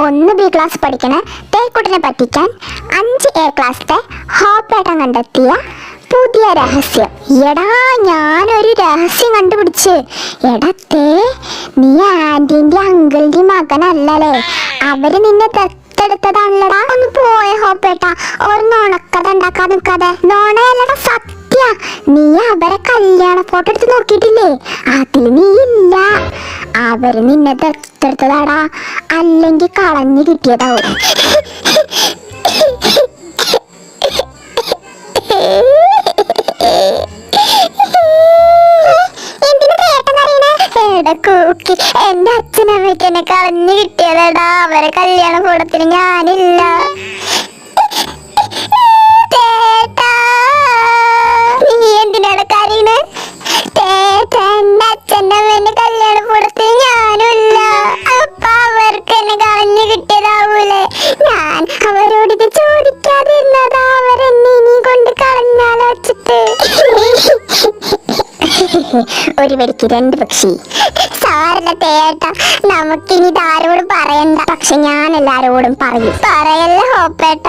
ഒന്ന് B class പഠിക്കണ. തേക്കുട്ടിനെ പറ്റിക്കാൻ അഞ്ച് എ ക്ലാസ്സിലെ ഹോപ്പേട്ടൻ കണ്ടെത്തിയ പുതിയ രഹസ്യം. എടാ ഞാനൊരു രഹസ്യം കണ്ടുപിടിച്ച്. എടത്തേ നീ ആന്റിന്റെ അങ്കിളിന്റെ മകനല്ലല്ലേ. അവർ നിന്നെ ദത്തെടുത്തതാണല്ലടാ. ഒന്ന് പോയ ഹോപ്പേട്ട ഒരു നുണക്കഥ ഉണ്ടാക്കാൻ നിൽക്കാതെ. നോണയല്ലടാ സത്യ. നീ അവരെ കല്യാണ ഫോട്ടോ എടുത്ത് നോക്കിയിട്ടില്ലേ? അതിൽ നീ ഇല്ല. അവർ നിന്നെ ദത്തെടുത്തതാടാ അല്ലെങ്കിൽ കളഞ്ഞു കിട്ടിയതാവും. എന്റെ അച്ഛനമ്മയ്ക്ക് കളഞ്ഞു കിട്ടിയതാടാ. അവരെ കല്യാണ കൂടത്തിന് ഞാനില്ല. ഒരു വെടിക്ക് രണ്ട് പക്ഷി. സാറിന്റെ തേട്ട. നമുക്കിനി ഇതാരോടും പറയണ്ട. പക്ഷെ ഞാൻ എല്ലാരോടും പറയും. പറയല്ല ഹോപ്പേട്ട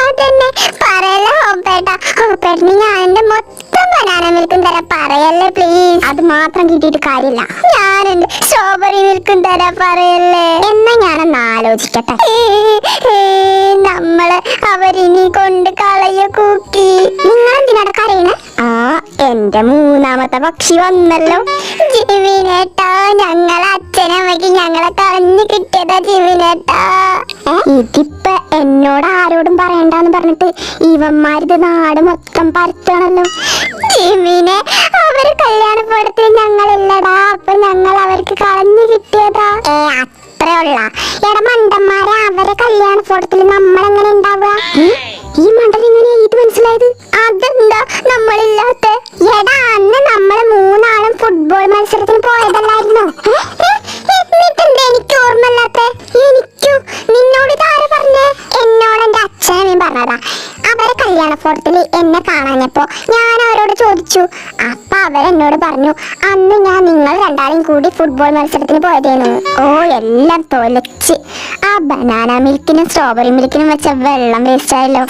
അതന്നെ. പറയല്ല ഹോപ്പേട്ട ഹോപ്പേട്ടന് ഞാൻ എന്റെ മൊത്തം ബനാന മിൽക്കും തരാം. പറയല്ലേ പ്ലീസ് അത് മാത്രം കിട്ടിയിട്ട് കാര്യമില്ല. ഞാൻ ഞാനുണ്ട് സ്ട്രോബെറി മിൽക്കും തരാം. പറയല്ലേ. എന്നാ ഞാനൊന്ന് ആലോചിക്കട്ടെ. നമ്മൾ അവരിനി കൊണ്ട് കളയ കൂക്കി. നിങ്ങൾ ആ എന്റെ മൂന്നാമത്തെ പക്ഷി വന്നല്ലോ. ജിമിനേട്ടാ ഞങ്ങൾ അച്ഛനമ്മയ്ക്ക് ഞങ്ങളെ കളഞ്ഞു കിട്ടിയതാ ജിമിനേട്ടാ ഇതിപ്പ എന്നോട് ആരോടും പറയണ്ടെന്ന് പറഞ്ഞിട്ട് ഇവന്മാരിത് നാട് മൊത്തം പരത്തണല്ലോ ജിമിനെ അവർ കല്യാണപ്പെടുത്തി ഞങ്ങളില്ലടാ. അപ്പൊ ഞങ്ങൾ അവർക്ക് കളഞ്ഞു കിട്ടിയതാ. ഏ അത്രേ ഉള്ള. എടാ മണ്ടന്മാരെ അവരെ കല്യാണ ഫോട്ടത്തിൽ നമ്മളെങ്ങനെ അച്ഛനമ്മയും അവരെ കല്യാണ ഫോട്ടോയിൽ എന്നെ കാണാഞ്ഞപ്പോ ഞാൻ അവരോട് ചോദിച്ചു. അപ്പൊ അവരെന്നോട് പറഞ്ഞു അന്ന് ഞാൻ നിങ്ങൾ രണ്ടാളും കൂടി ഫുട്ബോൾ മത്സരത്തിന് പോയതേനു. ഓ എല്ലാം തൊലച്ച്. ആ ബനാന മിൽക്കിനും സ്ട്രോബെറി മിൽക്കിനും വെച്ച വെള്ളം വേസ്റ്റ് ആയല്ലോ.